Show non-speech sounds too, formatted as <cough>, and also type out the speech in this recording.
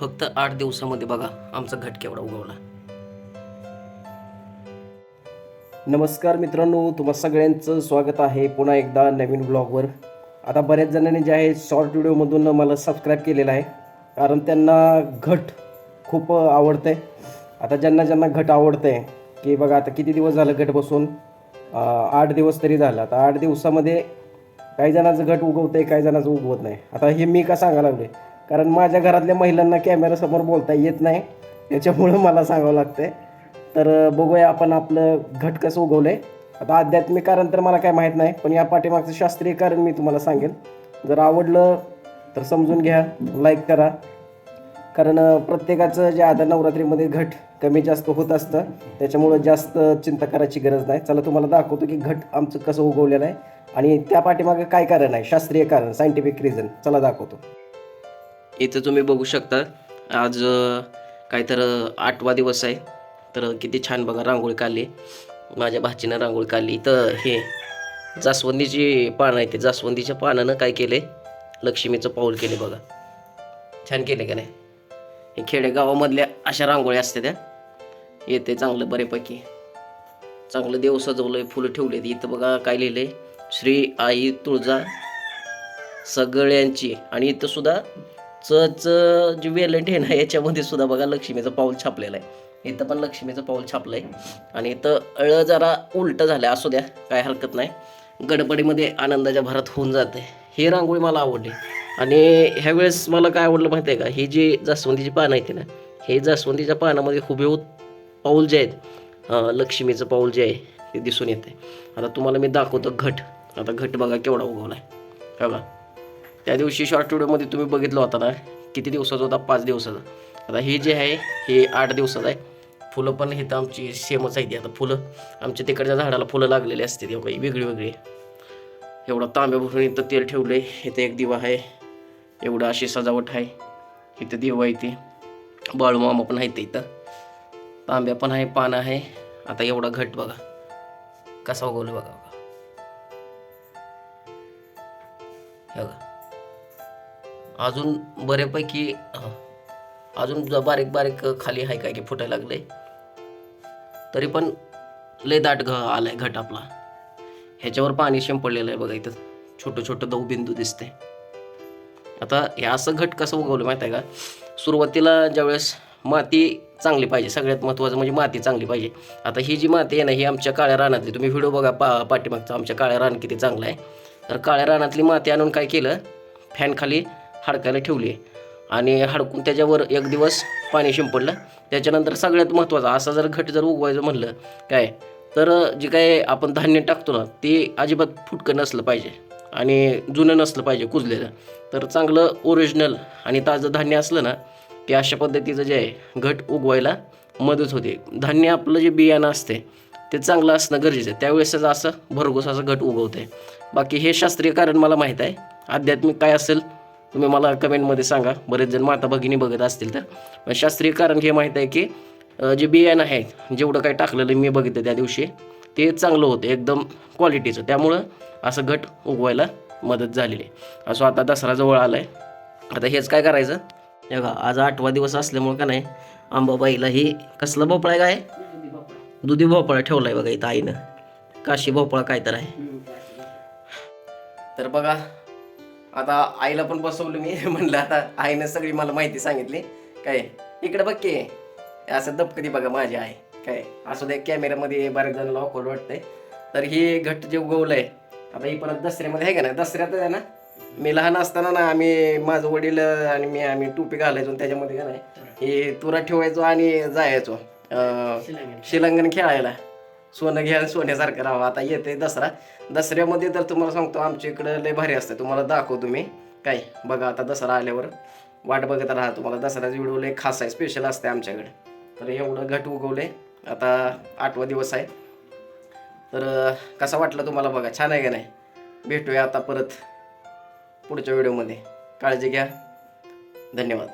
फक्त आठ दिवसामध्ये बघा आमचा घट केवढा उगवला. नमस्कार मित्रांनो तुम्हा सगळ्यांचं स्वागत आहे पुन्हा एकदा नवीन ब्लॉगवर आता बऱ्याच जणांनी जे आहे शॉर्ट व्हिडिओमधून मला सबस्क्राईब केलेलं आहे. कारण त्यांना घट खूप आवडतं आहे आता ज्यांना ज्यांना घट आवडतं आहे की बघा आता किती दिवस झालं घट बसून? आठ दिवस तरी झालं. आता आठ दिवसामध्ये काही जणांचं घट उगवतं आहे काही जणांचं उगवत नाही. आता हे मी का सांगायला लागले कारण माझ्या घरातल्या महिलांना कॅमेरासमोर बोलता येत नाही. त्याच्यामुळं मला सांगावं लागतंय. तर बघूया आपण आपलं घट कसं उगवलंय. आता आध्यात्मिक कारण तर मला काय माहीत नाही पण या पाठीमागचं शास्त्रीय कारण मी तुम्हाला सांगेन जर आवडलं तर समजून घ्या लाईक करा. कारण प्रत्येकाचं जे आता नवरात्रीमध्ये घट कमी जास्त होत असतं त्याच्यामुळं जास्त चिंता करायची गरज नाही. चला तुम्हाला दाखवतो की घट आमचं कसं उगवलेलं आहे. आणि त्या पाठीमागं काय कारण आहे? शास्त्रीय कारण सायंटिफिक रिझन चला दाखवतो. इथं तुम्ही बघू शकता. आज काय तर आठवा दिवस आहे. तर किती छान बघा रांगोळी काढली. माझ्या भाचीनं रांगोळी काढली. इथं हे जास्वंदीची पानं आहे ते. जास्वंदीच्या पानानं काय केले? लक्ष्मीचं पाऊल केले बघा. छान केले का नाही? हे खेडेगावामधल्या अशा रांगोळ्या असते त्या. येते चांगलं बऱ्यापैकी. चांगलं देव सजवलंय फुलं ठेवलेत. इथं बघा काय लिहिलंय? श्री आई तुळजा सगळ्यांची. आणि इथं सुद्धा च जे वेलंट आहे ना याच्यामध्ये सुद्धा बघा लक्ष्मीचं पाऊल छापलेलं आहे. इथं पण लक्ष्मीचं पाऊल छापलं आहे आणि इथं अळ जरा उलटं झालं असू द्या काय हरकत नाही. गडबडीमध्ये आनंदाच्या भरात होऊन जाते. ही रांगोळी मला आवडली. आणि ह्यावेळेस मला काय आवडलं माहिती आहे का? ही जी जास्वंदीची पानं आहेत ना हे जास्वंदीच्या पानामध्ये हुबेहूब पाऊल जे आहेत लक्ष्मीचं पाऊल जे आहे ते दिसून येते. आता तुम्हाला मी दाखवतो घट. आता घट बघा केवढा उगवला आहे बघा. त्या दिवशी शॉर्ट व्हिडिओमध्ये तुम्ही बघितलं होता ना किती दिवसाचा होता? पाच दिवसाचा. आता हे जे आहे हे आठ दिवसाचं आहे. फुलं पण इथं आमची सेमच आहे ती आता फुलं आमच्या तिकडच्या झाडाला फुलं लागलेली असते ती काही वेगळी वेगळी. एवढा तांब्या भरून इथं तेल ठेवलं आहे इथं एक दिवा आहे. एवढं अशी सजावट आहे. इथं दिवा आहे ते. बाळूमामा पण आहेत इथं. तांब्या पण आहे पानं आहे. आता एवढा घट बघा. कसा उगवलं बघा बघा. बघा. अजून बऱ्यापैकी अजून ज- बारीक बारीक खाली आहे काय की फुटायला लागले. तरी पण लय दाट घ आलाय घट आपला. ह्याच्यावर पाणी शिंपडलेलं आहे बघा इथं. छोटं छोटं दऊ बिंदू दिसते आता हे असं घट कसं उगवलं माहिती आहे का? सुरुवातीला ज्यावेळेस माती चांगली पाहिजे सगळ्यात महत्त्वाचं म्हणजे माती चांगली पाहिजे. आता ही जी माती आहे ना ही आमच्या काळ्या रानातली तुम्ही व्हिडिओ बघा पा पाठीमागचा आमच्या काळ्या रान किती चांगलं आहे. तर काळ्या रानातली माती आणून काय केलं? फॅनखाली हडकायला ठेवली आणि हडकून त्याच्यावर एक दिवस पाणी शिंपडलं. त्याच्यानंतर सगळ्यात महत्त्वाचं असं जर घट जर उगवायचं म्हणलं काय? तर जे काय आपण धान्य टाकतो ना ते अजिबात फुटकं नसलं पाहिजे. आणि जुनं नसलं पाहिजे कुजलेलं. तर चांगलं ओरिजिनल आणि ताजं धान्य असलं ना ते अशा पद्धतीचं जे आहे घट उगवायला मदत होते. धान्य आपलं जे बियाणं असते ते चांगलं असणं गरजेचं आहे. त्यावेळेसच असं भरघोस असं घट उगवतं आहे बाकी हे शास्त्रीय कारण मला माहीत आहे. आध्यात्मिक काय असेल तुम्ही मला कमेंटमध्ये सांगा. बरेच जण माता भगिनी बघत असतील तर. शास्त्रीय कारण हे माहीत आहे की जे बियाणं आहे जेवढं काही टाकलेलं मी बघितलं त्या दिवशी ते चांगलं होतं एकदम क्वालिटीचं त्यामुळं असं घट उगवायला मदत झालेली आहे. असं आता दसरा जवळ आला आहे आता हेच काय करायचं? हे बघा आज आठवा दिवस असल्यामुळं का नाही आंबाबाईला ही कसलं भोपळा आहे काय? दुधी भोपळा ठेवला आहे बघा इथं आईनं. काशी भोपळा काय तर आहे. तर बघा आता आईला पण बसवलं मी. <laughs> म्हणलं आता आईनं सगळी मला माहिती सांगितली. काय इकडे बघ की असं दबकती बघा माझी आई. काय असं द्या कॅमेऱ्यामध्ये बऱ्याच जणांना ऑकवर्ड वाटतंय. तर ही घट जे उगवलंय आता ही परत दसऱ्यामध्ये आहे का ना दसऱ्यात आहे ना? मी लहान असताना ना आम्ही माझं वडील आणि मी आम्ही टोपी घालायचो त्याच्यामध्ये का नाही हे तुरा ठेवायचो आणि जायचो शिलंगण खेळायला. सोनं घ्या सोन्यासारखं राहावं. आता येते दसरा. दसऱ्यामध्ये तर तुम्हाला सांगतो आमच्या इकडं लय भारी असतं तुम्हाला दाखवतो मी काय? बघा आता दसरा आल्यावर. वाट बघत राहा तुम्हाला. दसऱ्याचं व्हिडिओ लय खास आहे स्पेशल असते आमच्याकडे. तर एवढं घट उगवले आता आठवा दिवस आहे. तर कसा वाटला तुम्हाला बघा? छान आहे का नाही? भेटूया आता परत पुढच्या व्हिडिओमध्ये. काळजी घ्या. धन्यवाद.